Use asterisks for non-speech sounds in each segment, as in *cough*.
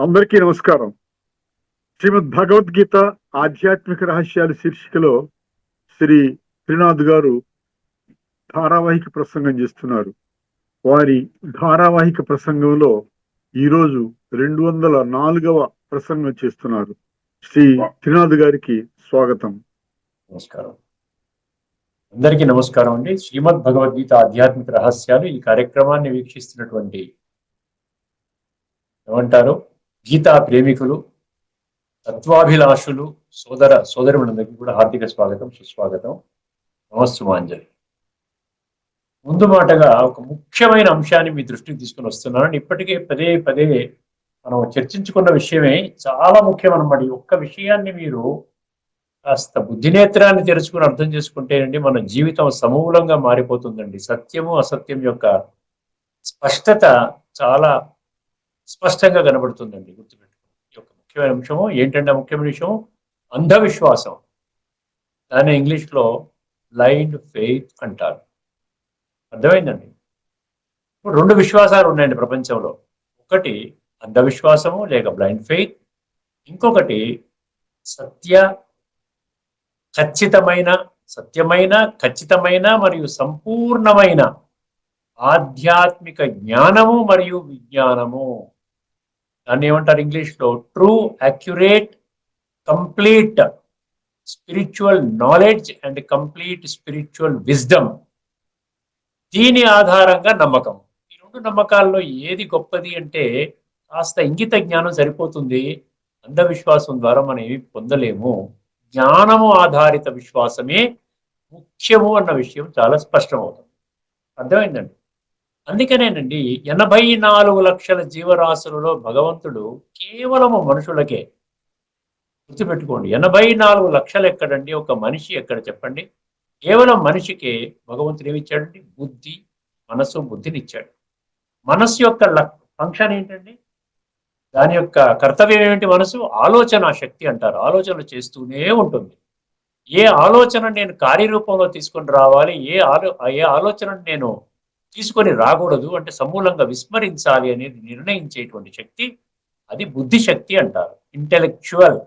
అందరికీ నమస్కారం. శ్రీమద్ భగవద్గీత ఆధ్యాత్మిక రహస్యాలు శీర్షికలో శ్రీ త్రినాథ్ గారు ధారావాహిక ప్రసంగం చేస్తున్నారు. వారి ధారావాహిక ప్రసంగంలో ఈరోజు రెండు వందల నాలుగవ ప్రసంగం చేస్తున్నారు. శ్రీ త్రినాథ్ గారికి స్వాగతం. నమస్కారం. అందరికీ నమస్కారం అండి. శ్రీమద్ భగవద్గీత ఆధ్యాత్మిక రహస్యాలు ఈ కార్యక్రమాన్ని వీక్షిస్తున్నటువంటి ఏమంటారు గీతా ప్రేమికులు తత్వాభిలాషులు సోదర సోదరులందరికీ కూడా హార్దిక స్వాగతం సుస్వాగతం. నమస్సుమాంజలి ముందు మాటగా ఒక ముఖ్యమైన అంశాన్ని మీ దృష్టికి తీసుకుని వస్తున్నాను. ఇప్పటికే పదే పదే మనం చర్చించుకున్న విషయమే చాలా ముఖ్యం అన్నమాట ఈ ఒక్క విషయాన్ని మీరు కాస్త బుద్ధినేత్రాన్ని తెరుచుకుని అర్థం చేసుకుంటేనండి మన జీవితం సమూలంగా మారిపోతుందండి. సత్యము అసత్యం యొక్క స్పష్టత చాలా స్పష్టంగా కనబడుతుందండి గుర్తుపెట్టుకోండి ఈ యొక్క ముఖ్యమైన అంశము ఏంటంటే ముఖ్యమైన విషయం అంధవిశ్వాసం. దాన్ని ఇంగ్లీష్లో బ్లైండ్ ఫెయిత్ అంటారు. అర్థమైందండి? ఇప్పుడు రెండు విశ్వాసాలు ఉన్నాయండి ప్రపంచంలో. ఒకటి అంధవిశ్వాసము లేక బ్లైండ్ ఫెయిత్ ఇంకొకటి సత్య ఖచ్చితమైన సత్యమైన ఖచ్చితమైన మరియు సంపూర్ణమైన ఆధ్యాత్మిక జ్ఞానము మరియు విజ్ఞానము. దాన్ని ఏమంటారు ఇంగ్లీష్లో? True accurate complete spiritual knowledge and complete spiritual wisdom దీని ఆధారంగా నమ్మకం. ఈ రెండు నమ్మకాల్లో ఏది గొప్పది అంటే కాస్త ఇంగిత జ్ఞానం సరిపోతుంది. అంధవిశ్వాసం ద్వారా మనం ఏమి పొందలేము. జ్ఞానము ఆధారిత విశ్వాసమే ముఖ్యము అన్న విషయం చాలా స్పష్టమవుతుంది. అర్థమైందండి? అందుకనేనండి ఎనభై నాలుగు లక్షల జీవరాశులలో భగవంతుడు కేవలము మనుషులకే గుర్తుపెట్టుకోండి. ఎనభై నాలుగు లక్షలు ఎక్కడండి? ఒక మనిషి ఎక్కడ చెప్పండి? కేవలం మనిషికే భగవంతుడు ఏమిచ్చాడండి? బుద్ధి మనస్సు బుద్ధిని ఇచ్చాడు మనస్సు యొక్క ఫంక్షన్ ఏంటండి? దాని యొక్క కర్తవ్యం ఏమిటి మనసు ఆలోచన శక్తి అంటారు. ఆలోచనలు చేస్తూనే ఉంటుంది. ఏ ఆలోచన నేను కార్యరూపంలో తీసుకొని రావాలి? ఏ ఆలో ఏ ఆలోచన నేను తీసుకొని రాకూడదు అంటే సమూలంగా విస్మరించాలి అనేది నిర్ణయించేటువంటి శక్తి అది బుద్ధి శక్తి అంటారు ఇంటెలెక్చువల్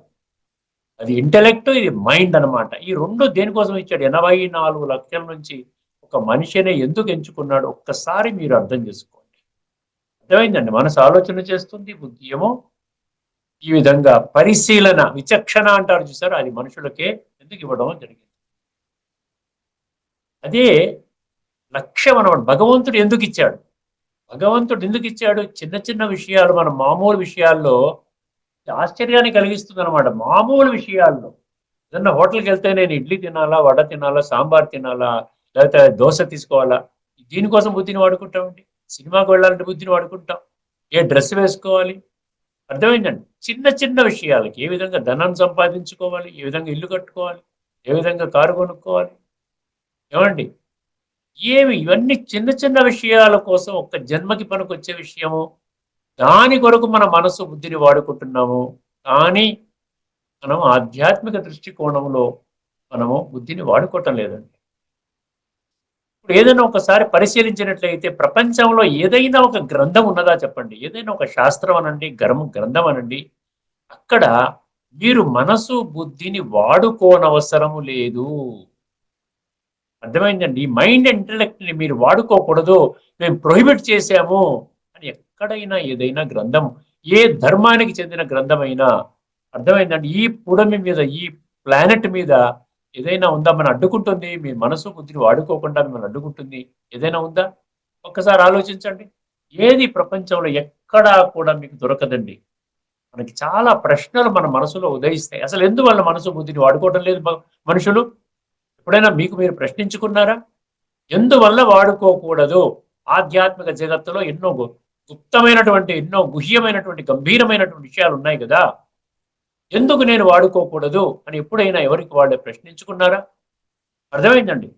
అది ఇంటెలెక్ట్ ఇది మైండ్ అనమాట ఈ రెండు దేనికోసం ఇచ్చాడు? ఎనభై నాలుగు లక్షల నుంచి ఒక మనిషినే ఎందుకు ఎంచుకున్నాడు? ఒక్కసారి మీరు అర్థం చేసుకోండి. అర్థమైందండి? మనసు ఆలోచన చేస్తుంది బుద్ధి ఏమో. ఈ విధంగా పరిశీలన విచక్షణ అంటారు చూసారు? అది మనుషులకే ఎందుకు ఇవ్వడం జరిగింది? అదే లక్ష్యం అనమాట భగవంతుడు ఎందుకు ఇచ్చాడు? భగవంతుడు ఎందుకు ఇచ్చాడు? చిన్న చిన్న విషయాలు మన మామూలు విషయాల్లో ఆశ్చర్యాన్ని కలిగిస్తుంది అనమాట మామూలు విషయాల్లో. ఏదన్నా హోటల్కి వెళ్తే నేను ఇడ్లీ తినాలా వడ తినాలా సాంబార్ తినాలా లేకపోతే దోశ తీసుకోవాలా? దీనికోసం బుద్ధిని వాడుకుంటామండి సినిమాకి వెళ్ళాలంటే బుద్ధిని వాడుకుంటాం. ఏ డ్రెస్ వేసుకోవాలి? అర్థమైందండి? చిన్న చిన్న విషయాలకి ఏ విధంగా ధనం సంపాదించుకోవాలి? ఏ విధంగా ఇల్లు కట్టుకోవాలి? ఏ విధంగా కారు కొనుక్కోవాలి? ఏమండి? ఏమి ఇవన్నీ చిన్న చిన్న విషయాల కోసం ఒక్క జన్మకి పనికొచ్చే విషయము. దాని కొరకు మన మనసు బుద్ధిని వాడుకుంటున్నాము. కానీ మనం ఆధ్యాత్మిక దృష్టికోణంలో మనము బుద్ధిని వాడుకోవటం లేదండి. ఇప్పుడు ఏదైనా ఒకసారి పరిశీలించినట్లయితే ప్రపంచంలో ఏదైనా ఒక గ్రంథం ఉన్నదా చెప్పండి. ఏదైనా ఒక శాస్త్రం అనండి గర్మ గ్రంథం అనండి. అక్కడ మీరు మనసు బుద్ధిని వాడుకోనవసరము లేదు. అర్థమైందండి? ఈ మైండ్ ఇంటలెక్ట్ని మీరు వాడుకోకూడదు. మేము ప్రొహిబిట్ చేశాము అని ఎక్కడైనా ఏదైనా గ్రంథం ఏ ధర్మానికి చెందిన గ్రంథమైనా అర్థమైందండి? ఈ పుడమి మీద ఈ ప్లానెట్ మీద ఏదైనా ఉందా? మనం అడ్డుకుంటుంది. మీ మనసు బుద్ధిని వాడుకోకుండా మిమ్మల్ని అడ్డుకుంటుంది. ఏదైనా ఉందా? ఒక్కసారి ఆలోచించండి. ఏది ప్రపంచంలో ఎక్కడా కూడా మీకు దొరకదండి. మనకి చాలా ప్రశ్నలు మన మనసులో ఉదయిస్తాయి. అసలు ఎందువల్ల మనసు బుద్ధిని వాడుకోవటం లేదు మనుషులు? ఎప్పుడైనా మీకు మీరు ప్రశ్నించుకున్నారా? ఎందువల్ల వాడుకోకూడదు? ఆధ్యాత్మిక జగత్తులో ఎన్నో గుప్తమైనటువంటి ఎన్నో గుహ్యమైనటువంటి గంభీరమైనటువంటి విషయాలు ఉన్నాయి కదా? ఎందుకు నేను వాడుకోకూడదు? అని ఎప్పుడైనా ఎవరికి వాళ్ళు ప్రశ్నించుకున్నారా? అర్థమైందండి.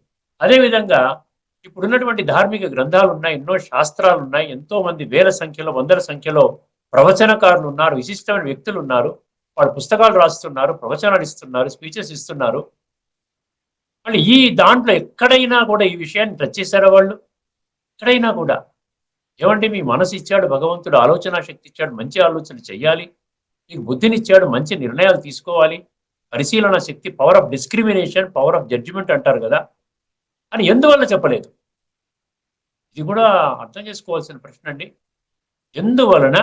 అదేవిధంగా ఇప్పుడున్నటువంటి ధార్మిక గ్రంథాలు ఉన్నాయి ఎన్నో శాస్త్రాలు ఉన్నాయి ఎంతో మంది వేల సంఖ్యలో వందల సంఖ్యలో ప్రవచనకారులు ఉన్నారు విశిష్టమైన వ్యక్తులు ఉన్నారు. వాళ్ళు పుస్తకాలు రాస్తున్నారు ప్రవచనాలు ఇస్తున్నారు స్పీచెస్ ఇస్తున్నారు. మళ్ళీ ఈ దాంట్లో ఎక్కడైనా కూడా ఈ విషయాన్ని టచ్ చేశారా వాళ్ళు? ఎక్కడైనా కూడా. ఏమంటే మీ మనసు ఇచ్చాడు భగవంతుడు ఆలోచన శక్తి ఇచ్చాడు మంచి ఆలోచన చెయ్యాలి. మీకు బుద్ధినిచ్చాడు మంచి నిర్ణయాలు తీసుకోవాలి. పరిశీలన శక్తి power of discrimination power of judgement అంటారు కదా. అని ఎందువల్ల చెప్పలేదు? ఇది కూడా అర్థం చేసుకోవాల్సిన ప్రశ్న అండి. ఎందువలన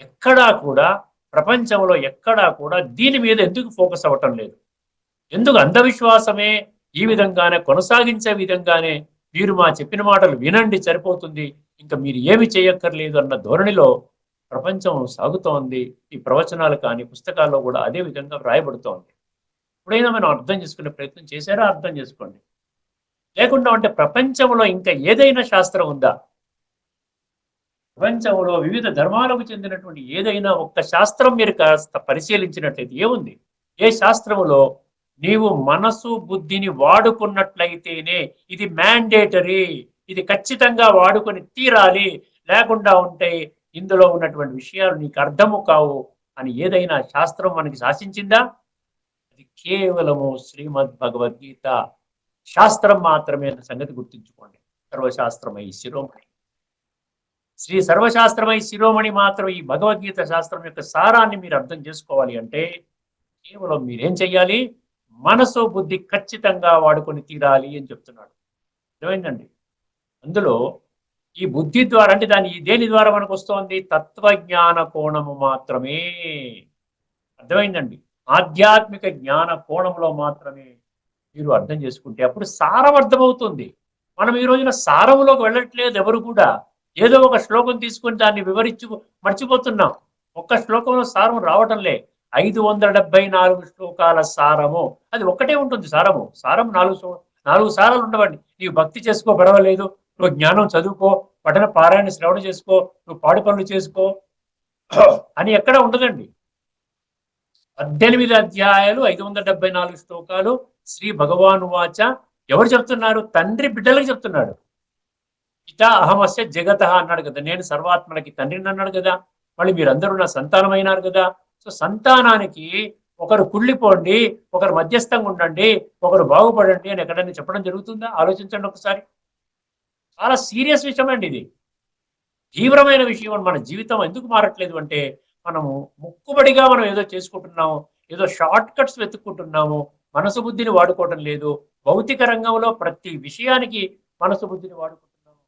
ఎక్కడా కూడా ప్రపంచంలో ఎక్కడా కూడా దీని మీద ఎందుకు ఫోకస్ అవ్వటం లేదు? ఎందుకు అంధవిశ్వాసమే ఈ విధంగానే కొనసాగించే విధంగానే మీరు మా చెప్పిన మాటలు వినండి సరిపోతుంది. ఇంకా మీరు ఏమి చేయక్కర్లేదు అన్న ధోరణిలో ప్రపంచం సాగుతోంది. ఈ ప్రవచనాలు కానీ పుస్తకాల్లో కూడా అదే విధంగా వ్రాయబడుతోంది. ఎప్పుడైనా మనం అర్థం చేసుకునే ప్రయత్నం చేశారా? అర్థం చేసుకోండి. లేకుండా అంటే ప్రపంచంలో ఇంకా ఏదైనా శాస్త్రం ఉందా? ప్రపంచంలో వివిధ ధర్మాలకు చెందినటువంటి ఏదైనా ఒక్క శాస్త్రం మీరు కాస్త పరిశీలించినట్లయితే ఏముంది? ఏ శాస్త్రములో నీవు మనసు బుద్ధిని వాడుకున్నట్లయితేనే ఇది మ్యాండేటరీ ఇది ఖచ్చితంగా వాడుకొని తీరాలి. లేకుండా ఉంటే ఇందులో ఉన్నటువంటి విషయాలు నీకు అర్థము కావు అని ఏదైనా శాస్త్రం మనకి శాసించిందా? అది కేవలము శ్రీమద్ భగవద్గీత. శాస్త్రం మాత్రమే అన్న సంగతి గుర్తుంచుకోండి. సర్వశాస్త్రమై శిరోమణి. శ్రీ సర్వశాస్త్రమై శిరోమణి మాత్రం ఈ భగవద్గీత శాస్త్రం యొక్క సారాన్ని మీరు అర్థం చేసుకోవాలి అంటే కేవలం మీరేం చెయ్యాలి? మనసు బుద్ధి ఖచ్చితంగా వాడుకొని తీరాలి అని చెప్తున్నాడు. ఏమైందండి అందులో ఈ బుద్ధి ద్వారా అంటే దాని దేని ద్వారా మనకు వస్తోంది? తత్వజ్ఞాన కోణము మాత్రమే. అర్థమైందండి? ఆధ్యాత్మిక జ్ఞాన కోణంలో మాత్రమే మీరు అర్థం చేసుకుంటే అప్పుడు సారం అర్థమవుతుంది మనం ఈ రోజున సారములోకి వెళ్ళట్లేదు ఎవరు కూడా. ఏదో ఒక శ్లోకం తీసుకొని దాన్ని వివరించి మర్చిపోతున్నాం. ఒక్క శ్లోకంలో సారం రావటంలే ఐదు వందల డెబ్బై నాలుగు శ్లోకాల సారము. అది ఒక్కటే ఉంటుంది సారము. సారం నాలుగు నాలుగు సారాలు ఉండవండి. నీవు భక్తి చేసుకో పర్వాలేదు నువ్వు జ్ఞానం చదువుకో పఠన పారాయణ శ్రవణ చేసుకో నువ్వు పాడి పనులు చేసుకో *coughs* అని ఎక్కడ ఉండదండి. పద్దెనిమిది అధ్యాయాలు ఐదు వందల డెబ్బై నాలుగు శ్లోకాలు శ్రీ భగవాను వాచ. ఎవరు చెప్తున్నారు? తండ్రి బిడ్డలకు చెప్తున్నాడు. ఇత అహమస్య జగత అన్నాడు కదా. నేను సర్వాత్మలకి తండ్రిని అన్నాడు కదా. మళ్ళీ మీరందరూ నా సంతానమైనారు కదా. సో సంతానానికి ఒకరు కుళ్ళిపోండి ఒకరు మధ్యస్థంగా ఉండండి ఒకరు బాగుపడండి అని ఎక్కడైనా చెప్పడం జరుగుతుందా? ఆలోచించండి ఒకసారి. చాలా సీరియస్ విషయం అండి ఇది. తీవ్రమైన విషయం అని మన జీవితం ఎందుకు మారట్లేదు అంటే మనము ముక్కుబడిగా మనం ఏదో చేసుకుంటున్నాము ఏదో షార్ట్ కట్స్ వెతుక్కుంటున్నాము మనసు బుద్ధిని వాడుకోవటం లేదు. భౌతిక రంగంలో ప్రతి విషయానికి మనసు బుద్ధిని వాడుకుంటున్నాము.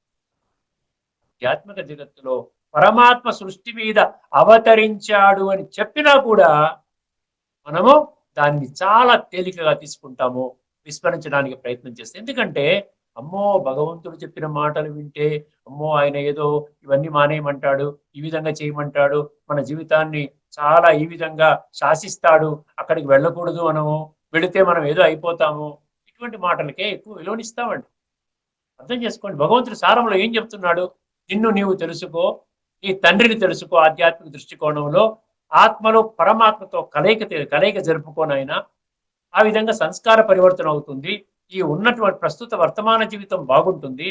ఆధ్యాత్మిక జగత్తులో పరమాత్మ సృష్టి మీద అవతరించాడు అని చెప్పినా కూడా మనము దాన్ని చాలా తేలికగా తీసుకుంటాము విస్మరించడానికి ప్రయత్నం చేస్తాం. ఎందుకంటే అమ్మో భగవంతుడు చెప్పిన మాటలు వింటే అమ్మో ఆయన ఏదో ఇవన్నీ మానేయమంటాడు ఈ విధంగా చేయమంటాడు మన జీవితాన్ని చాలా ఈ విధంగా శాసిస్తాడు అక్కడికి వెళ్ళకూడదు మనము వెళితే మనం ఏదో అయిపోతాము ఇటువంటి మాటలకే ఎక్కువ విలువనిస్తామండి. అర్థం చేసుకోండి. భగవంతుడు సారంలో ఏం చెప్తున్నాడు? నిన్ను నీవు తెలుసుకో ఈ తండ్రిని తెలుసుకో ఆధ్యాత్మిక దృష్టికోణంలో ఆత్మలో పరమాత్మతో కలయిక కలయిక జరుపుకోనైనా ఆ విధంగా సంస్కార పరివర్తన అవుతుంది. ఈ ఉన్నటువంటి ప్రస్తుత వర్తమాన జీవితం బాగుంటుంది.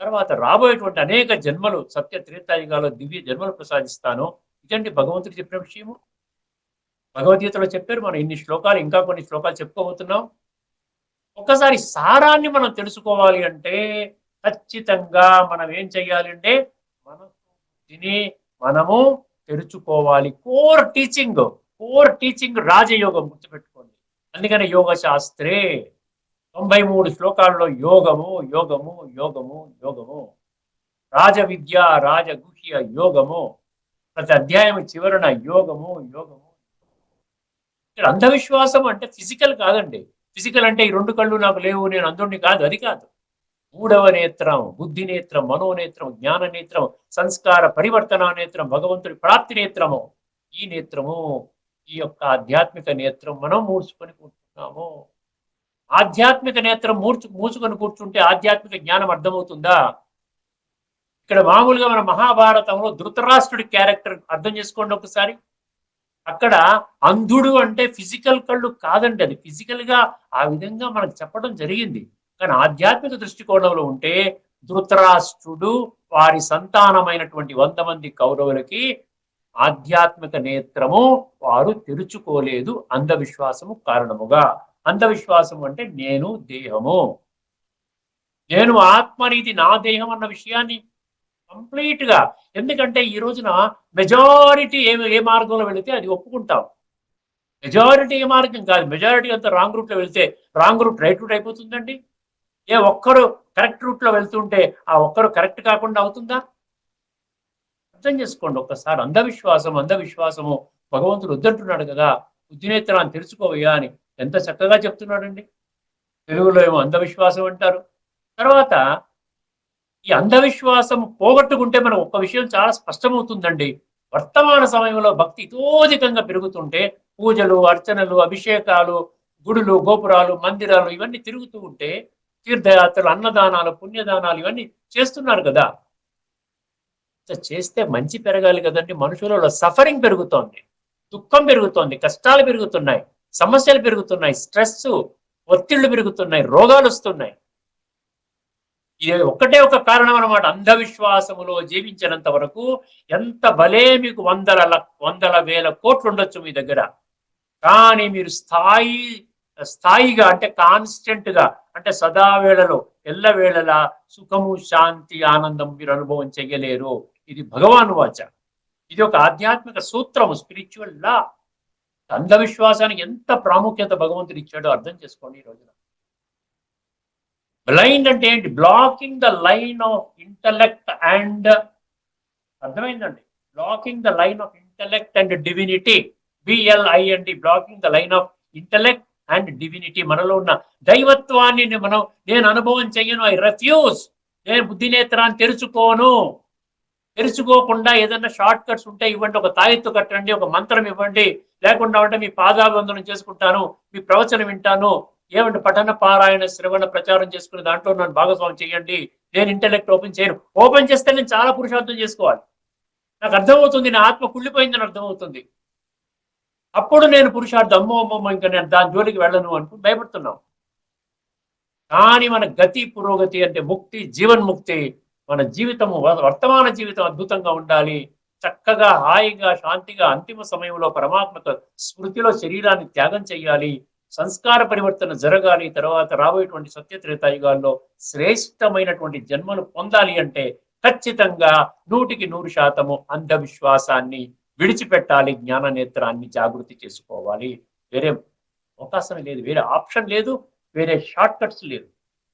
తర్వాత రాబోయేటువంటి అనేక జన్మలు సత్య త్రేతాయుగాలో దివ్య జన్మలు ప్రసాదిస్తాను. ఇదండి భగవంతుడు చెప్పిన విషయము. భగవద్గీతలో చెప్పారు మనం ఇన్ని శ్లోకాలు ఇంకా కొన్ని శ్లోకాలు చెప్పుకోబోతున్నాం. ఒక్కసారి సారాన్ని మనం తెలుసుకోవాలి అంటే ఖచ్చితంగా మనం ఏం చెయ్యాలి అంటే బుద్ధిని మనము తెరుచుకోవాలి. కోర్ టీచింగ్ కోర్ టీచింగ్ రాజయోగం గుర్తుపెట్టుకోండి. అందుకని యోగ శాస్త్రే తొంభై మూడు శ్లోకాల్లో యోగము యోగము యోగము యోగము. రాజ విద్య రాజగుహ్య యోగము. ప్రతి అధ్యాయం చివరన యోగము యోగము. ఇక్కడ అంధవిశ్వాసం అంటే ఫిజికల్ కాదండి. ఫిజికల్ అంటే ఈ రెండు కళ్ళు నాకు లేవు నేను అందుడిని కాదు అది కాదు. మూడవ నేత్రం బుద్ధి నేత్రం మనోనేత్రం జ్ఞాన నేత్రం సంస్కార పరివర్తన నేత్రం భగవంతుడి ప్రాప్తి నేత్రము. ఈ నేత్రము ఈ యొక్క ఆధ్యాత్మిక నేత్రం మనం మూర్చుకొని కూర్చున్నాము. ఆధ్యాత్మిక నేత్రం మూర్చు మూసుకొని కూర్చుంటే ఆధ్యాత్మిక జ్ఞానం అర్థమవుతుందా? ఇక్కడ మామూలుగా మన మహాభారతంలో ధృతరాష్ట్రుడి క్యారెక్టర్ అర్థం చేసుకోండి ఒకసారి. అక్కడ అంధుడు అంటే ఫిజికల్ కళ్ళు కాదండి అది ఫిజికల్గా ఆ విధంగా మనకు చెప్పడం జరిగింది. కానీ ఆధ్యాత్మిక దృష్టికోణంలో ఉంటే ధృతరాష్ట్రుడు వారి సంతానమైనటువంటి వంద మంది కౌరవులకి ఆధ్యాత్మిక నేత్రము వారు తెరుచుకోలేదు అంధవిశ్వాసము కారణముగా. అంధవిశ్వాసం అంటే నేను దేహము. నేను ఆత్మనిది నా దేహం అన్న విషయాన్ని కంప్లీట్గా ఎందుకంటే ఈ రోజున మెజారిటీ ఏ ఏ మార్గంలో వెళితే అది ఒప్పుకుంటాం. మెజారిటీ ఏ మార్గం కాదు. మెజారిటీ అంతా రాంగ్ రూట్లో వెళితే రాంగ్ రూట్ రైట్ రూట్ అయిపోతుందండి. ఏ ఒక్కరు కరెక్ట్ రూట్లో వెళ్తుంటే ఆ ఒక్కరు కరెక్ట్ కాకుండా అవుతుందా? అర్థం చేసుకోండి ఒక్కసారి. అంధవిశ్వాసం అంధవిశ్వాసము. భగవంతుడు వద్దంటున్నాడు కదా. బుద్ధినేత్రాన్ని తెలుసుకోవయ్యా అని ఎంత చక్కగా చెప్తున్నాడండి. తెలుగులో ఏమో అంధవిశ్వాసం అంటారు. తర్వాత ఈ అంధవిశ్వాసం పోగొట్టుకుంటే మనం ఒక్క విషయం చాలా స్పష్టమవుతుందండి. వర్తమాన సమయంలో భక్తి ఇతోధికంగా పెరుగుతుంటే పూజలు అర్చనలు అభిషేకాలు గుడులు గోపురాలు మందిరాలు ఇవన్నీ తిరుగుతూ ఉంటే తీర్థయాత్రలు అన్నదానాలు పుణ్యదానాలు ఇవన్నీ చేస్తున్నారు కదా. చేస్తే మంచి పెరగాలి కదండి. మనుషులలో సఫరింగ్ పెరుగుతోంది దుఃఖం పెరుగుతోంది కష్టాలు పెరుగుతున్నాయి సమస్యలు పెరుగుతున్నాయి స్ట్రెస్ ఒత్తిళ్ళు పెరుగుతున్నాయి రోగాలు వస్తున్నాయి. ఇది ఒక్కటే ఒక కారణం అనమాట అంధవిశ్వాసములో జీవించినంత వరకు ఎంత భలే మీకు వందల వందల వేల కోట్లు ఉండొచ్చు మీ దగ్గర. కానీ మీరు స్థాయి స్థాయిగా అంటే కాన్స్టెంట్గా అంటే సదావేళలో ఎల్లవేళలా సుఖము శాంతి ఆనందం మీరు అనుభవం చేయలేరు. ఇది భగవాన్ వాచ. ఇది ఒక ఆధ్యాత్మిక సూత్రము స్పిరిచువల్ లా అంధవిశ్వాసానికి ఎంత ప్రాముఖ్యత భగవంతుడు ఇచ్చాడో అర్థం చేసుకోండి ఈ రోజున. బ్లైండ్ అంటే ఏంటి? Blocking the line of intellect and అర్థమైందండి? Blocking the line of intellect and divinity B L I N D blocking the line of intellect and divinity మనలో ఉన్న దైవత్వాన్ని మనం నేను అనుభవం చెయ్యను ఐ రెఫ్యూజ్ నేను బుద్ధినేత్రాన్ని తెరుచుకోను. తెరుచుకోకుండా ఏదైనా షార్ట్ కట్స్ ఉంటే ఇవ్వండి ఒక తాయెత్తు కట్టండి ఒక మంత్రం ఇవ్వండి లేకుండా ఉంటే మీ పాదాభివందనం చేసుకుంటాను మీ ప్రవచనం వింటాను. ఏమంటే పఠన పారాయణ శ్రవణ ప్రచారం చేసుకునే దాంట్లో నన్ను భాగస్వామి చేయండి నేను ఇంటెలెక్ట్ ఓపెన్ చేయను. ఓపెన్ చేస్తే నేను చాలా పురుషార్థం చేసుకోవాలి. నాకు అర్థమవుతుంది నా ఆత్మ కుళ్ళిపోయిందని అర్థమవుతుంది. అప్పుడు నేను పురుషార్థం అమ్మో అమ్మమ్మ ఇంకా నేను దాని జోలికి వెళ్ళను అనుకుని భయపడుతున్నాం. కానీ మన గతి పురోగతి అంటే ముక్తి జీవన్ముక్తి మన జీవితము వ- వర్తమాన జీవితం అద్భుతంగా ఉండాలి. చక్కగా హాయిగా శాంతిగా అంతిమ సమయంలో పరమాత్మక స్మృతిలో శరీరాన్ని త్యాగం చేయాలి సంస్కార పరివర్తన జరగాలి. తర్వాత రాబోయేటువంటి సత్యత్రేతాయుగాల్లో శ్రేష్టమైనటువంటి జన్మను పొందాలి అంటే ఖచ్చితంగా నూటికి నూరు శాతము అంధవిశ్వాసాన్ని విడిచిపెట్టాలి జ్ఞాన నేత్రాన్ని జాగృతి చేసుకోవాలి. వేరే అవకాశం లేదు వేరే ఆప్షన్ లేదు వేరే షార్ట్ కట్స్ లేదు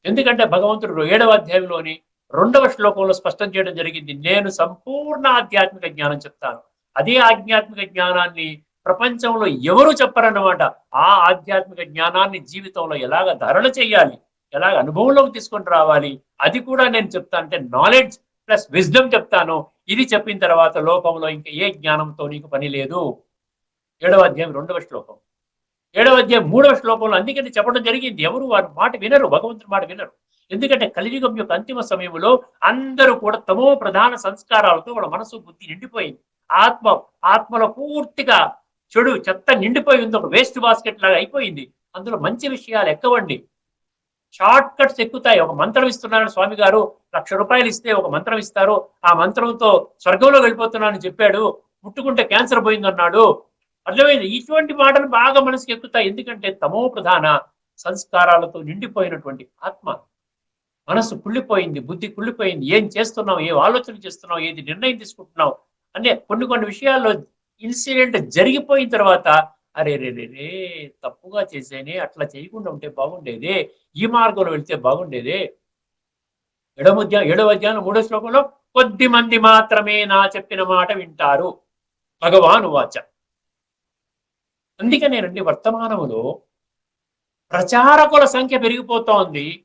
ఎందుకంటే భగవంతుడు ఏడవ అధ్యాయంలోని రెండవ శ్లోకంలో స్పష్టం చేయడం జరిగింది నేను సంపూర్ణ ఆధ్యాత్మిక జ్ఞానం చెప్తాను. అదే ఆధ్యాత్మిక జ్ఞానాన్ని ప్రపంచంలో ఎవరు చెప్పరన్నమాట? ఆ ఆధ్యాత్మిక జ్ఞానాన్ని జీవితంలో ఎలాగ ధరణ చేయాలి? ఎలాగ అనుభవంలోకి తీసుకొని రావాలి? అది కూడా నేను చెప్తాను. అంటే నాలెడ్జ్ ప్లస్ విజ్డమ్ చెప్తాను. ఇది చెప్పిన తర్వాత లోకంలో ఇంకా ఏ జ్ఞానంతో నీకు పని లేదు? ఏడవ అధ్యాయం రెండవ శ్లోకం. ఏడవ అధ్యాయం మూడవ శ్లోకంలో అందుకని చెప్పడం జరిగింది. ఎవరు వారి మాట వినరు భగవంతుని మాట వినరు. ఎందుకంటే కలియుగం యొక్క అంతిమ సమయంలో అందరూ కూడా తమో ప్రధాన సంస్కారాలతో వాళ్ళ మనసు బుద్ధి నిండిపోయింది. ఆత్మ ఆత్మలో పూర్తిగా చెడు చెత్త నిండిపోయి ఉంది. ఒక వేస్ట్ బాస్కెట్ లాగా అయిపోయింది. అందులో మంచి విషయాలు ఎక్కవండి? Short cuts ఎక్కుతాయి. ఒక మంత్రం ఇస్తున్నారని స్వామి గారు లక్ష రూపాయలు ఇస్తే ఒక మంత్రం ఇస్తారు. ఆ మంత్రంతో స్వర్గంలో వెళ్ళిపోతున్నానని చెప్పాడు. ముట్టుకుంటే క్యాన్సర్ పోయిందన్నాడు. అర్థమైంది? ఇటువంటి మాటలు బాగా మనసుకి ఎక్కుతాయి. ఎందుకంటే తమో ప్రధాన సంస్కారాలతో నిండిపోయినటువంటి ఆత్మ. మనసు కుళ్ళిపోయింది బుద్ధి కుళ్ళిపోయింది. ఏం చేస్తున్నావు? ఏ ఆలోచన చేస్తున్నావు? ఏది నిర్ణయం తీసుకుంటున్నావు? అంటే కొన్ని కొన్ని విషయాల్లో ఇన్సిడెంట్ జరిగిపోయిన తర్వాత అరే రే రే రే తప్పుగా చేసేనే అట్లా చేయకుండా ఉంటే బాగుండేదే. ఈ మార్గంలో వెళ్తే బాగుండేదే. ఎడమధ్య ఏడవ మూడో శ్లోకంలో కొద్ది మంది మాత్రమే నా చెప్పిన మాట వింటారు. భగవాను వాచ. అందుకనేనండి వర్తమానములో ప్రచారకుల సంఖ్య పెరిగిపోతోంది.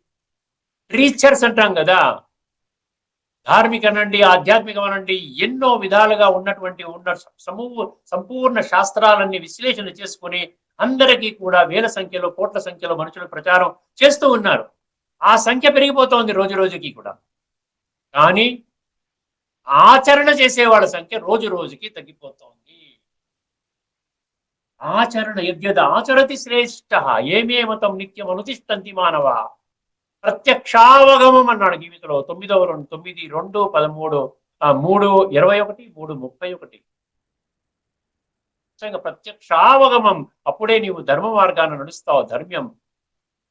రీచర్స్ అంటాం కదా. ధార్మికనండి ఆధ్యాత్మికమనండి ఎన్నో విధాలుగా ఉన్నటువంటి ఉన్న సమూహ సంపూర్ణ శాస్త్రాలన్నీ విశ్లేషణ చేసుకుని అందరికీ కూడా వేల సంఖ్యలో కోట్ల సంఖ్యలో మనుషులు ప్రచారం చేస్తూ ఉన్నారు. ఆ సంఖ్య పెరిగిపోతోంది రోజు రోజుకి కూడా. కానీ ఆచరణ చేసే వాళ్ళ సంఖ్య రోజు రోజుకి తగ్గిపోతోంది. ఆచరణ యద్యద ఆచరతి శ్రేష్ట ఏమే మతం నిత్యం అనుతిష్టంతి మానవ? ప్రత్యక్షావగమం అన్నాడు గీతలో తొమ్మిదవ రెండు తొమ్మిది రెండు పదమూడు మూడు ఇరవై ఒకటి మూడు ముప్పై ఒకటి. ప్రత్యక్షావగమం. అప్పుడే నీవు ధర్మ మార్గాన్ని నడుస్తావు. ధర్మ్యం.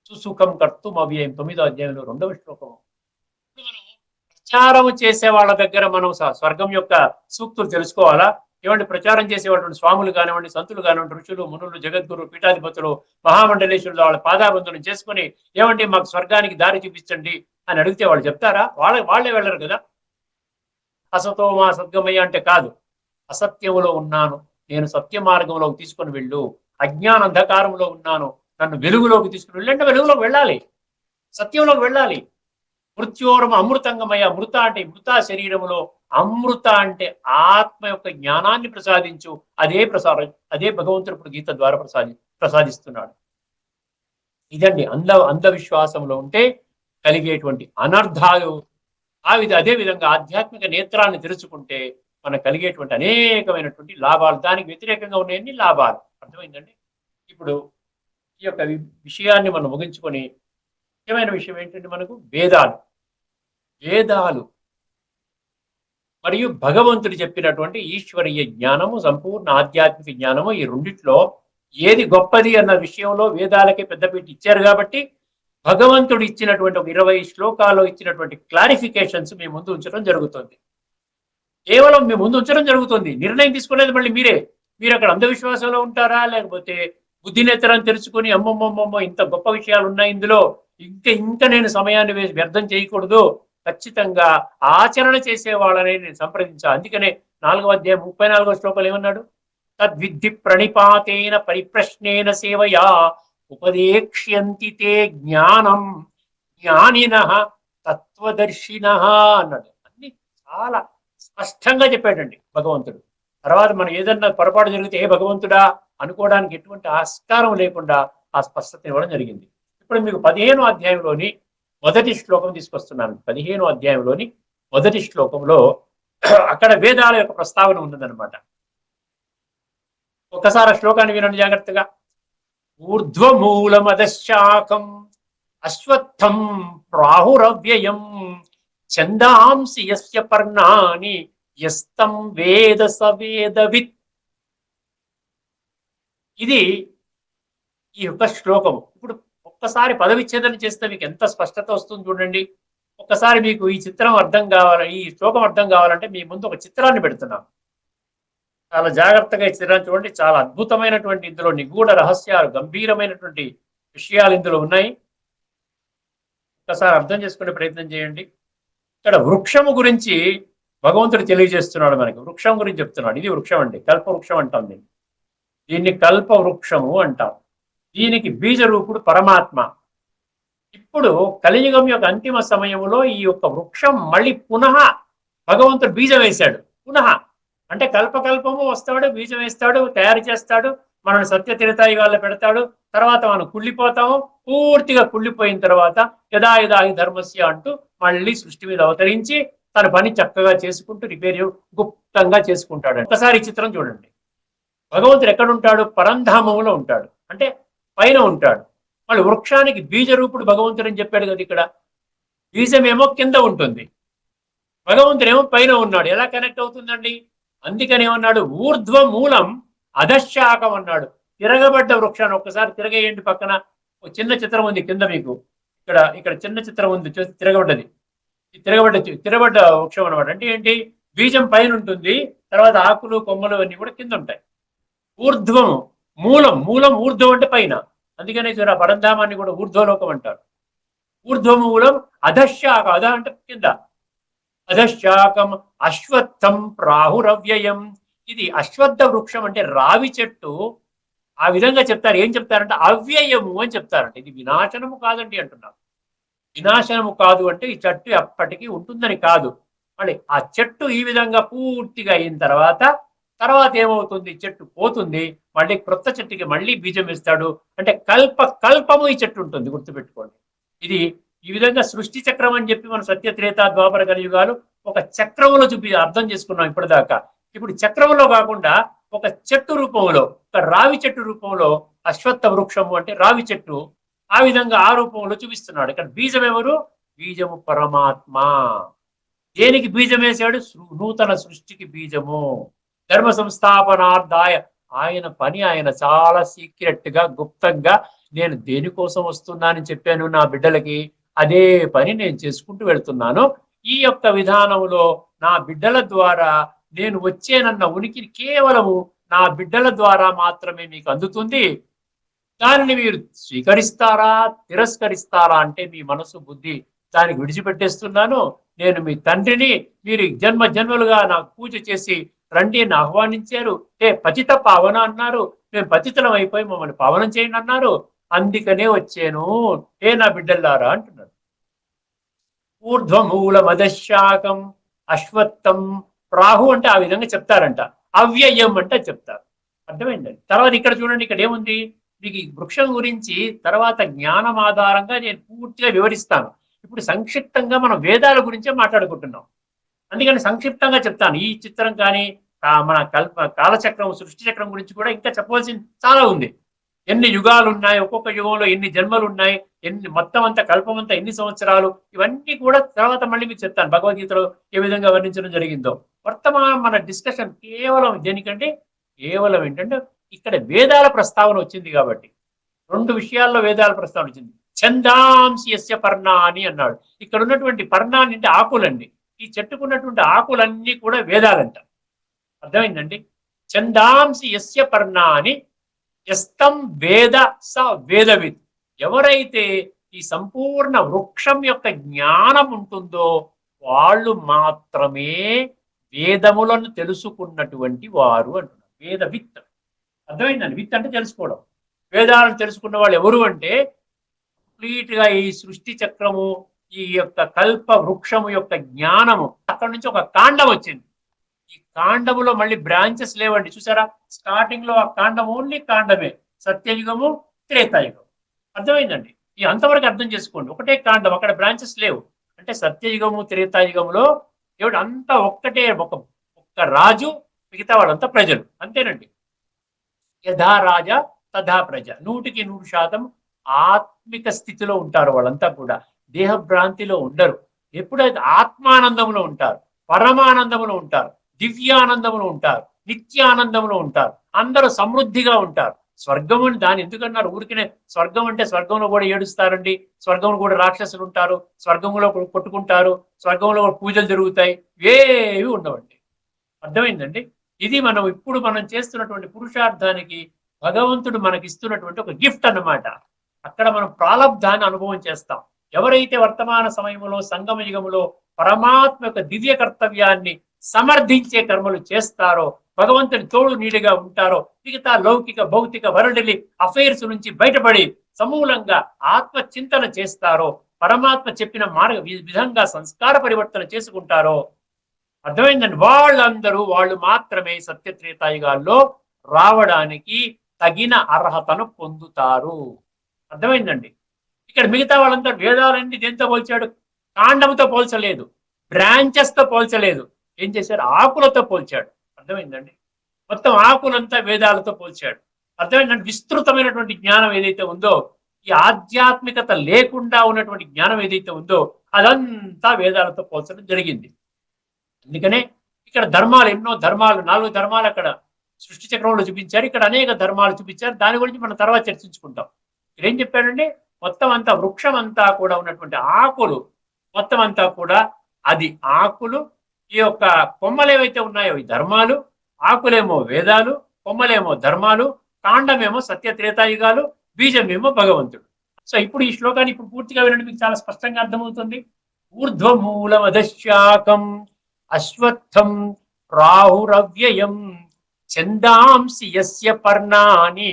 సుసుఖం కర్తుం అవ్యయం. తొమ్మిదో అధ్యాయంలో రెండవ శ్లోకం. ప్రచారం చేసే వాళ్ళ దగ్గర మనం స్వర్గం యొక్క సూక్తులు తెలుసుకోవాలా? ఏమంటే ప్రచారం చేసేవాళ్ళు స్వాములు కానివ్వండి సంతులు కానివ్వండి ఋషులు మునులు జగద్గురు పీఠాధిపతులు మహామండలేశ్వరులు వాళ్ళ పాదాబంధనం చేసుకుని ఏమంటే మాకు స్వర్గానికి దారి చూపించండి అని అడిగితే వాళ్ళు చెప్తారా? వాళ్ళ వాళ్ళే వెళ్ళరు కదా? అసతో మా సద్గమయ్య అంటే కాదు. అసత్యములో ఉన్నాను. నేను సత్య మార్గంలోకి తీసుకొని వెళ్ళు. అజ్ఞాన అంధకారంలో ఉన్నాను. నన్ను వెలుగులోకి తీసుకుని వెళ్ళంటే వెలుగులోకి వెళ్ళాలి. సత్యంలోకి వెళ్ళాలి. మృత్యోరం అమృతంగమయ మృత అంటే మృత శరీరములో అమృత అంటే ఆత్మ యొక్క జ్ఞానాన్ని ప్రసాదించు అదే ప్రసారం అదే భగవంతుడు ఇప్పుడు గీత ద్వారా ప్రసాది ప్రసాదిస్తున్నాడు. ఇదండి అంధ అంధవిశ్వాసంలో ఉంటే కలిగేటువంటి అనర్థాలు ఆ విధ అదే విధంగా ఆధ్యాత్మిక నేత్రాన్ని తెరుచుకుంటే మనకు కలిగేటువంటి అనేకమైనటువంటి లాభాలు దానికి వ్యతిరేకంగా ఉన్నాయన్ని లాభాలు. అర్థమైందండి? ఇప్పుడు ఈ యొక్క విషయాన్ని మనం ముగించుకొని ముఖ్యమైన విషయం ఏంటంటే మనకు వేదాలు. వేదాలు మరియు భగవంతుడు చెప్పినటువంటి ఈశ్వరీయ జ్ఞానము సంపూర్ణ ఆధ్యాత్మిక జ్ఞానము ఈ రెండిట్లో ఏది గొప్పది అన్న విషయంలో వేదాలకే పెద్దపీట ఇచ్చారు కాబట్టి భగవంతుడు ఇచ్చినటువంటి ఒక ఇరవై శ్లోకాల్లో ఇచ్చినటువంటి క్లారిఫికేషన్స్ మీ ముందు ఉంచడం జరుగుతుంది. కేవలం మీ ముందు ఉంచడం జరుగుతుంది. నిర్ణయం తీసుకునేది మళ్ళీ మీరే. మీరు అక్కడ అంధవిశ్వాసంలో ఉంటారా? లేకపోతే బుద్ధినేతరం తెలుసుకుని తెరుచుకొని అమ్మమ్మమ్మమ్మ ఇంత గొప్ప విషయాలు ఉన్నాయి ఇందులో. ఇంకా ఇంకా నేను సమయాన్ని వేసి వ్యర్థం చేయకూడదు. ఖచ్చితంగా ఆచరణ చేసేవాళ్ళని నేను సంప్రదించాను అందుకనే నాలుగవ అధ్యాయం ముప్పై నాలుగో శ్లోకాలు ఏమన్నాడు? తద్విద్ధి ప్రణిపాతేన పరిప్రశ్నేన సేవయా ఉపదేక్ష్యంతి తే జ్ఞానం. జ్ఞానిన తత్వదర్శిన అన్నాడు. అన్ని చాలా స్పష్టంగా చెప్పాడండి భగవంతుడు. తర్వాత మనం ఏదన్నా పొరపాటు జరిగితే ఏ భగవంతుడా? అనుకోవడానికి ఎటువంటి ఆస్కారం లేకుండా ఆ స్పష్టత ఇవ్వడం జరిగింది. ఇప్పుడు మీకు పదిహేను అధ్యాయంలోని మొదటి శ్లోకం తీసుకొస్తున్నాను. పదిహేను అధ్యాయంలోని మొదటి శ్లోకంలో అక్కడ వేదాల యొక్క ప్రస్తావన ఉన్నదనమాట ఒకసారి ఆ శ్లోకాన్ని వినండి జాగ్రత్తగా. ఊర్ధ్వమూలమదశాకం అశ్వత్థం ప్రాహురవ్యయం ఛందాంసి యస్య పర్ణాని యస్తం వేద సవేదవిత్ ఇది ఈ యొక్క శ్లోకము. ఇప్పుడు ఒక్కసారి పదవిచ్ఛేదన చేస్తే మీకు ఎంత స్పష్టత వస్తుంది చూడండి. ఒక్కసారి మీకు ఈ చిత్రం అర్థం కావాలి ఈ శ్లోకం అర్థం కావాలంటే మీ ముందు ఒక చిత్రాన్ని పెడుతున్నాను చాలా జాగ్రత్తగా ఈ చిత్రాన్ని చూడండి. చాలా అద్భుతమైనటువంటి ఇందులో నిగూఢ రహస్యాలు గంభీరమైనటువంటి విషయాలు ఇందులో ఉన్నాయి. ఒక్కసారి అర్థం చేసుకునే ప్రయత్నం చేయండి. ఇక్కడ వృక్షము గురించి భగవంతుడు తెలియజేస్తున్నాడు మనకి. వృక్షం గురించి చెప్తున్నాడు. ఇది వృక్షం అండి. కల్ప వృక్షం అంటాం దీన్ని. దీన్ని కల్ప వృక్షము అంటాం. దీనికి బీజ రూపుడు పరమాత్మ. ఇప్పుడు కలియుగం యొక్క అంతిమ సమయంలో ఈ యొక్క వృక్షం మళ్ళీ పునః భగవంతుడు బీజం వేశాడు. పునః. అంటే కల్పకల్పము వస్తాడు బీజం వేస్తాడు తయారు చేస్తాడు మనల్ని సత్య తిరతాయుగాల్లో పెడతాడు తర్వాత మనం కుళ్ళిపోతాము పూర్తిగా కుళ్ళిపోయిన తర్వాత యదా యదా ధర్మస్య అంటూ మళ్ళీ సృష్టి మీద అవతరించి తన పని చక్కగా చేసుకుంటూ రిపేర్ గుప్తంగా చేసుకుంటాడు ఒకసారి ఈ చిత్రం చూడండి. భగవంతుడు ఎక్కడుంటాడు పరంధామంలో ఉంటాడు. అంటే పైన ఉంటాడు. మళ్ళీ వృక్షానికి బీజరూపుడు భగవంతుడు అని చెప్పాడు కదా ఇక్కడ. బీజమేమో కింద ఉంటుంది. భగవంతుడేమో పైన ఉన్నాడు. ఎలా కనెక్ట్ అవుతుందండి? అందుకని ఏమన్నాడు ఊర్ధ్వ మూలం అధశాకం అన్నాడు. తిరగబడ్డ వృక్షాన్ని ఒక్కసారి తిరగేయండి పక్కన. ఒక చిన్న చిత్రం ఉంది కింద మీకు. ఇక్కడ ఇక్కడ చిన్న చిత్రం ఉంది. తిరగబడ్డది. ఈ తిరగబడ్డ తిరగబడ్డ వృక్షం అనమాట అంటే ఏంటి? బీజం పైన ఉంటుంది. తర్వాత ఆకులు కొమ్మలు అన్నీ కూడా కింద ఉంటాయి. ఊర్ధ్వం మూలం మూలం ఊర్ధ్వం అంటే పైన. అందుకనే చూడ పరంధామాన్ని కూడా ఊర్ధ్వలోకం అంటారు. ఊర్ధ్వమూలం అధశాక అధ అంటే కింద. అధశ్శాకం అశ్వత్థం ప్రాహురవ్యయం. ఇది అశ్వత్థ వృక్షం అంటే రావి చెట్టు. ఆ విధంగా చెప్తారు. ఏం చెప్తారంటే అవ్యయము అని చెప్తారంట. ఇది వినాశనము కాదండి అంటున్నారు. వినాశనము కాదు అంటే ఈ చెట్టు ఎప్పటికీ ఉంటుందని కాదు. మళ్ళీ ఆ చెట్టు ఈ విధంగా పూర్తిగా అయిన తర్వాత తర్వాత ఏమవుతుంది చెట్టు పోతుంది. మళ్ళీ క్రొత్త చెట్టుకి మళ్ళీ బీజం ఇస్తాడు అంటే కల్ప కల్పము ఈ చెట్టు ఉంటుంది. గుర్తుపెట్టుకోండి. ఇది ఈ విధంగా సృష్టి చక్రం అని చెప్పి మన సత్యత్రేత ద్వాపర కలియుగాలు ఒక చక్రములో చూపి అర్థం చేసుకున్నాం ఇప్పటిదాకా. ఇప్పుడు చక్రంలో కాకుండా ఒక చెట్టు రూపంలో ఒక రావి చెట్టు రూపంలో అశ్వత్థ వృక్షము అంటే రావి చెట్టు ఆ విధంగా ఆ రూపంలో చూపిస్తున్నాడు. ఇక్కడ బీజం ఎవరు? బీజము పరమాత్మ. దేనికి బీజం వేశాడు నూతన సృష్టికి బీజము. ధర్మ సంస్థాపనార్థాయ ఆయన పని ఆయన చాలా సీక్రెట్గా గుప్తంగా నేను దేనికోసం వస్తున్నానని చెప్పాను నా బిడ్డలకి? అదే పని నేను చేసుకుంటూ వెళ్తున్నాను. ఈ యొక్క విధానంలో నా బిడ్డల ద్వారా నేను వచ్చేనన్న ఉనికిని కేవలము నా బిడ్డల ద్వారా మాత్రమే మీకు అందుతుంది. దానిని మీరు స్వీకరిస్తారా తిరస్కరిస్తారా అంటే మీ మనసు బుద్ధి దానికి విడిచిపెట్టేస్తున్నాను. నేను మీ తండ్రిని మీరు జన్మ జన్మలుగా నాకు పూజ చేసి రండి అని ఆహ్వానించారు. ఏ పతిత పావన అన్నారు. మేము పతితలం అయిపోయి మమ్మల్ని పావనం చేయండి అన్నారు. అందుకనే వచ్చాను. ఏ నా బిడ్డల్లారా అంటున్నారు. ఊర్ధ్వమూల మదశాకం అశ్వత్థం రాహు అంటే ఆ విధంగా చెప్తారంట. అవ్యయం అంటే చెప్తారు. అర్థమైందండి తర్వాత ఇక్కడ చూడండి ఇక్కడ ఏముంది? మీకు ఈ వృక్షం గురించి తర్వాత జ్ఞానం ఆధారంగా నేను పూర్తిగా వివరిస్తాను. ఇప్పుడు సంక్షిప్తంగా మనం వేదాల గురించే మాట్లాడుకుంటున్నాం. అందుకని సంక్షిప్తంగా చెప్తాను. ఈ చిత్రం కానీ మన కల్ప కాలచక్రం సృష్టి చక్రం గురించి కూడా ఇంకా చెప్పవలసింది చాలా ఉంది. ఎన్ని యుగాలు ఉన్నాయి ఒక్కొక్క యుగంలో ఎన్ని జన్మలు ఉన్నాయి ఎన్ని మొత్తం అంతా కల్పం అంతా ఎన్ని సంవత్సరాలు ఇవన్నీ కూడా తర్వాత మళ్ళీ మీకు చెప్తాను. భగవద్గీతలో ఏ విధంగా వర్ణించడం జరిగిందో. వర్తమానం మన డిస్కషన్ కేవలం దేనికంటే కేవలం ఏంటంటే ఇక్కడ వేదాల ప్రస్తావన వచ్చింది కాబట్టి. రెండు విషయాల్లో వేదాల ప్రస్తావన వచ్చింది. చందాంసి యస్య పర్ణాని అన్నాడు. ఇక్కడ ఉన్నటువంటి పర్ణాన్ని అంటే ఆకులండి. ఈ చెట్టుకున్నటువంటి ఆకులన్నీ కూడా వేదాలంట. అర్థమైందండి? చందాంసి యస్య పర్ణాని ఎస్తం వేద స వేదవిత్. ఎవరైతే ఈ సంపూర్ణ వృక్షం యొక్క జ్ఞానం ఉంటుందో వాళ్ళు మాత్రమే వేదములను తెలుసుకున్నటువంటి వారు అంటున్నారు. వేద విత్ అర్థమైందండి? విత్ అంటే తెలుసుకోవడం. వేదాలను తెలుసుకున్న వాళ్ళు ఎవరు అంటే కంప్లీట్గా ఈ సృష్టి చక్రము ఈ యొక్క కల్ప వృక్షము యొక్క జ్ఞానము అక్కడ నుంచి ఒక కాండం వచ్చింది. ఈ కాండములో మళ్ళీ బ్రాంచెస్ లేవండి. చూసారా? స్టార్టింగ్లో ఆ కాండం ఓన్లీ కాండమే. సత్యయుగము త్రేతాయుగం అర్థమైందండి? ఈ అంతవరకు అర్థం చేసుకోండి. ఒకటే కాండం అక్కడ బ్రాంచెస్ లేవు. అంటే సత్యయుగము త్రేతాయుగములో ఏమిటి అంతా ఒక్కటే ఒక ఒక్క రాజు మిగతా వాళ్ళంతా ప్రజలు. అంతేనండి? యథా రాజ తథా ప్రజ. నూటికి నూరు శాతం ఆత్మిక స్థితిలో ఉంటారు వాళ్ళంతా కూడా. దేహభ్రాంతిలో ఉండరు. ఎప్పుడైతే ఆత్మానందంలో ఉంటారు పరమానందంలో ఉంటారు దివ్యానందంలో ఉంటారు నిత్యానందంలో ఉంటారు అందరూ సమృద్ధిగా ఉంటారు. స్వర్గం అని దాని ఎందుకన్నారు? ఊరికనే స్వర్గం అంటే స్వర్గంలో కూడా ఏడుస్తారండి స్వర్గంలో కూడా రాక్షసులు ఉంటారు స్వర్గంలో కొట్టుకుంటారు స్వర్గంలో కూడా పూజలు జరుగుతాయి ఏవి ఉండవండి. అర్థమైందండి? ఇది మనం ఇప్పుడు మనం చేస్తున్నటువంటి పురుషార్థానికి భగవంతుడు మనకి ఇస్తున్నటువంటి ఒక గిఫ్ట్ అన్నమాట. అక్కడ మనం ప్రాలబ్ధాన్ని అనుభవం చేస్తాం. ఎవరైతే వర్తమాన సమయంలో సంగమ యుగంలో పరమాత్మ యొక్క దివ్య కర్తవ్యాన్ని సమర్థించే కర్మలు చేస్తారో భగవంతుని తోడు నీడిగా ఉంటారో మిగతా లౌకిక భౌతిక వరల్డ్లీ అఫైర్స్ నుంచి బయటపడి సమూలంగా ఆత్మ చింతన చేస్తారో పరమాత్మ చెప్పిన మార్గ విధంగా సంస్కార పరివర్తన చేసుకుంటారో అర్థమైందండి? వాళ్ళందరూ వాళ్ళు మాత్రమే సత్యత్రేతాయుగాల్లో రావడానికి తగిన అర్హతను పొందుతారు. అర్థమైందండి? ఇక్కడ మిగతా వాళ్ళంతా వేదాలన్నీ దేంతో పోల్చాడు? కాండంతో పోల్చలేదు. బ్రాంచెస్తో పోల్చలేదు. ఏం చేశారు ఆకులతో పోల్చాడు. అర్థమైందండి? మొత్తం ఆకులంతా వేదాలతో పోల్చాడు. అర్థమైందండి? విస్తృతమైనటువంటి జ్ఞానం ఏదైతే ఉందో ఈ ఆధ్యాత్మికత లేకుండా ఉన్నటువంటి జ్ఞానం ఏదైతే ఉందో అదంతా వేదాలతో పోల్చడం జరిగింది. అందుకనే ఇక్కడ ధర్మాలు ఎన్నో ధర్మాలు నాలుగు ధర్మాలు అక్కడ సృష్టి చక్రంలో చూపించారు. ఇక్కడ అనేక ధర్మాలు చూపించారు. దాని గురించి మనం తర్వాత చర్చించుకుంటాం. ఇక్కడ ఏం చెప్పాడండి? మొత్తం అంతా వృక్షం అంతా కూడా ఉన్నటువంటి ఆకులు మొత్తం అంతా కూడా అది ఆకులు ఈ యొక్క కొమ్మలు ఏవైతే ఉన్నాయో ఈ ధర్మాలు ఆకులేమో వేదాలు కొమ్మలేమో ధర్మాలు కాండమేమో సత్య త్రేతాయుగాలు బీజమేమో భగవంతుడు. సో ఇప్పుడు ఈ శ్లోకాన్ని ఇప్పుడు పూర్తిగా వినండి మీకు చాలా స్పష్టంగా అర్థమవుతుంది. ఊర్ధ్వమూలమదశాకం అశ్వత్థం రాహురవ్యయం చందాంసి యస్య పర్ణాని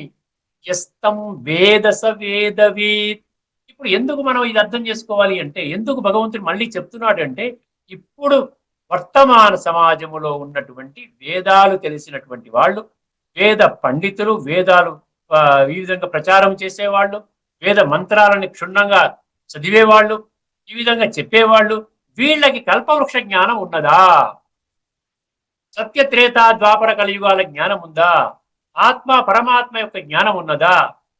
యస్తం వేదస వేదవేత్. ఇప్పుడు ఎందుకు మనం ఇది అర్థం చేసుకోవాలి అంటే ఎందుకు భగవంతుడు మళ్ళీ చెప్తున్నాడు అంటే ఇప్పుడు వర్తమాన సమాజములో ఉన్నటువంటి వేదాలు తెలిసినటువంటి వాళ్ళు వేద పండితులు వేదాలు ఈ విధంగా ప్రచారం చేసేవాళ్ళు వేద మంత్రాలని క్షుణ్ణంగా చదివేవాళ్ళు ఈ విధంగా చెప్పేవాళ్ళు వీళ్ళకి కల్పవృక్ష జ్ఞానం ఉన్నదా? సత్యత్రేత ద్వాపర కలియుగాల జ్ఞానం ఉందా? ఆత్మ పరమాత్మ యొక్క జ్ఞానం ఉన్నదా?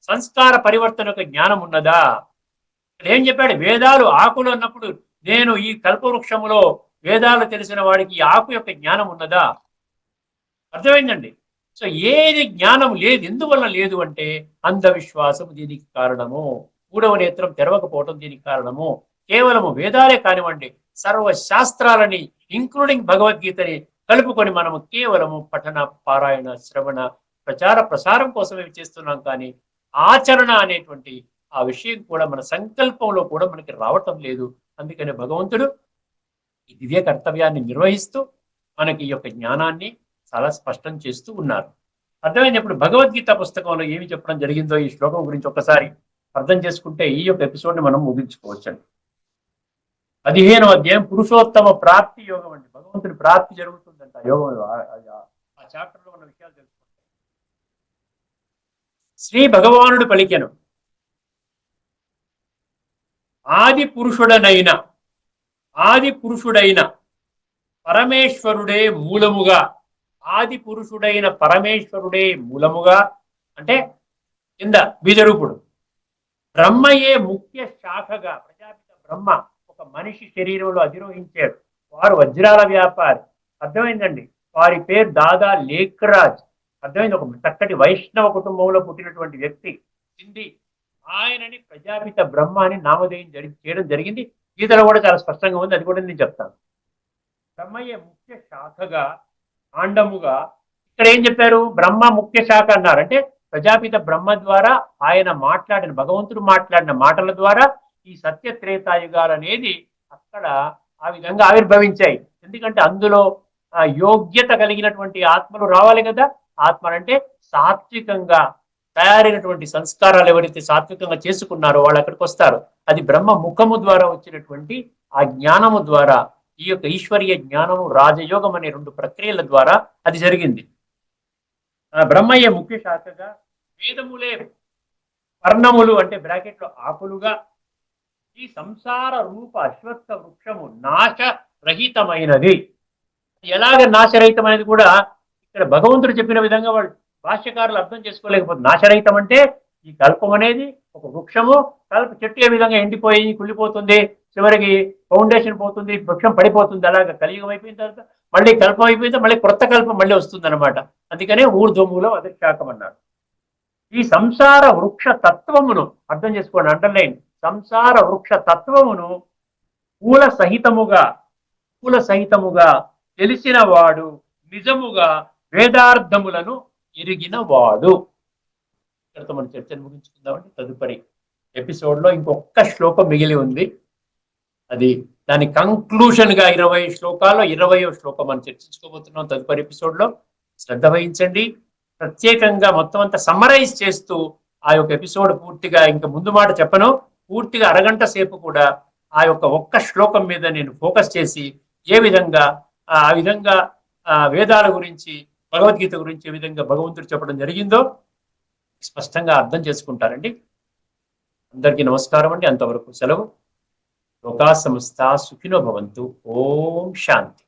సంస్కార పరివర్తన యొక్క జ్ఞానం ఉన్నదా? ఏం చెప్పాడు? వేదాలు ఆకులు అన్నప్పుడు నేను ఈ కల్పవృక్షములో వేదాలు తెలిసిన వాడికి ఆకు యొక్క జ్ఞానం ఉన్నదా? అర్థమైందండి. సో ఏది జ్ఞానం లేదు ఎందువల్ల లేదు అంటే అంధవిశ్వాసం దీనికి కారణము. మూడవ నేత్రం తెరవకపోవటం దీనికి కారణము. కేవలము వేదాలే కానివ్వండి సర్వ శాస్త్రాలని ఇంక్లూడింగ్ భగవద్గీతని కలుపుకొని మనము కేవలము పఠన పారాయణ శ్రవణ ప్రచార ప్రసారం కోసమే చేస్తున్నాం కానీ ఆచరణ అనేటువంటి ఆ విషయం కూడా మన సంకల్పంలో కూడా మనకి రావటం లేదు. అందుకని భగవంతుడు ఈ దివ్య కర్తవ్యాన్ని నిర్వహిస్తూ మనకి ఈ యొక్క జ్ఞానాన్ని చాలా స్పష్టం చేస్తూ ఉన్నారు. అర్థమైనప్పుడు భగవద్గీత పుస్తకంలో ఏమి చెప్పడం జరిగిందో ఈ శ్లోకం గురించి ఒకసారి అర్థం చేసుకుంటే ఈ యొక్క ఎపిసోడ్ని మనం ముగించుకోవచ్చండి. పదిహేను అధ్యాయం పురుషోత్తమ ప్రాప్తి యోగం అండి. భగవంతుని ప్రాప్తి జరుగుతుందంట యోగం ఆ- చాప్టర్లో చాప్టర్లో ఉన్న విషయాలు తెలుసుకుంటే శ్రీ భగవానుడు పలికెను. ఆది పురుషుడనైన ఆది పురుషుడైన పరమేశ్వరుడే మూలముగా. ఆది పురుషుడైన పరమేశ్వరుడే మూలముగా. అంటే కింద బీజరూపుడు. బ్రహ్మయే ముఖ్య శాఖగా ప్రజాపిత బ్రహ్మ ఒక మనిషి శరీరంలో అధిరోహించాడు. వారు వజ్రాల వ్యాపారి. అర్థమైందండి? వారి పేరు దాదా లేఖరాజ్ అర్థమైంది? ఒక చక్కటి వైష్ణవ కుటుంబంలో పుట్టినటువంటి వ్యక్తి. సింధి ఆయనని ప్రజాపిత బ్రహ్మ అని నామధేయం జరి చేయడం జరిగింది. గీతలో కూడా చాలా స్పష్టంగా ఉంది అది కూడా నేను చెప్తాను. బ్రహ్మయ్య ముఖ్య శాఖగా ఆండముగా ఇక్కడ ఏం చెప్పారు? బ్రహ్మ ముఖ్య శాఖ అన్నారు. అంటే ప్రజాపిత బ్రహ్మ ద్వారా ఆయన మాట్లాడిన భగవంతుడు మాట్లాడిన మాటల ద్వారా ఈ సత్య త్రేతాయుగాలు అనేది అక్కడ ఆ విధంగా ఆవిర్భవించాయి. ఎందుకంటే అందులో యోగ్యత కలిగినటువంటి ఆత్మలు రావాలి కదా. ఆత్మ అంటే సాత్వికంగా తయారైనటువంటి సంస్కారాలు ఎవరైతే సాత్వికంగా చేసుకున్నారో వాళ్ళు అక్కడికి వస్తారు. అది బ్రహ్మ ముఖము ద్వారా వచ్చినటువంటి ఆ జ్ఞానము ద్వారా ఈ యొక్క ఈశ్వరీయ జ్ఞానము రాజయోగం అనే రెండు ప్రక్రియల ద్వారా అది జరిగింది. ఆ బ్రహ్మయ్య ముఖ్య శాఖగా వేదములే వర్ణములు అంటే బ్రాకెట్లో ఆకులుగా ఈ సంసార రూప అశ్వత్థ వృక్షము నాశరహితమైనది. ఎలాగ నాశరహితమైనది కూడా ఇక్కడ భగవంతుడు చెప్పిన విధంగా వాళ్ళు భాష్యకారులు అర్థం చేసుకోలేకపోతే నాశరహితం అంటే ఈ కల్పం అనేది ఒక వృక్షము కల్ప చెట్టు ఏ విధంగా ఎండిపోయి కుళ్ళిపోతుంది చివరికి ఫౌండేషన్ పోతుంది వృక్షం పడిపోతుంది అలాగా కలియుగం అయిపోయిన తర్వాత మళ్ళీ కల్పం అయిపోయిన మళ్ళీ కొత్త కల్పం మళ్ళీ వస్తుంది అనమాట అందుకనే ఊర్ధ్వములో అధిశాఖం అన్నారు ఈ సంసార వృక్ష తత్వమును అర్థం చేసుకోండి అండర్లైన్. సంసార వృక్ష తత్వమును పూల సహితముగా పూల సహితముగా తెలిసిన వాడు నిజముగా వేదార్థములను ఎరిగిన వాడు ఇక్కడతో మన చర్చను ముగించుకుందామండి. తదుపరి ఎపిసోడ్లో ఇంకొక శ్లోకం మిగిలి ఉంది. అది దాని కంక్లూషన్గా ఇరవై శ్లోకాల్లో ఇరవయో శ్లోకం మనం చర్చించుకోబోతున్నాం తదుపరి ఎపిసోడ్లో. శ్రద్ధ వహించండి. ప్రత్యేకంగా మొత్తం అంతా సమ్మరైజ్ చేస్తూ ఆ యొక్క ఎపిసోడ్ పూర్తిగా ఇంకా ముందు మాట చెప్పను. పూర్తిగా అరగంట సేపు కూడా ఆ యొక్క ఒక్క శ్లోకం మీద నేను ఫోకస్ చేసి ఏ విధంగా ఆ ఆ విధంగా ఆ వేదాల గురించి భగవద్గీత గురించి ఏ విధంగా భగవంతుడు చెప్పడం జరిగిందో స్పష్టంగా అర్థం చేసుకుంటారండి. అందరికీ నమస్కారం అండి. అంతవరకు సెలవు. లోకా సంస్థ సుఖినో భవంతు. ఓం శాంతి.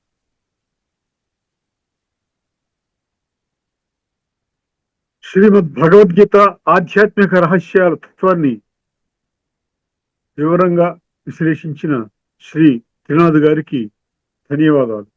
శ్రీమద్ భగవద్గీత ఆధ్యాత్మిక రహస్యాల తత్వాన్ని వివరంగా విశ్లేషించిన శ్రీ త్రినాథ్ గారికి ధన్యవాదాలు.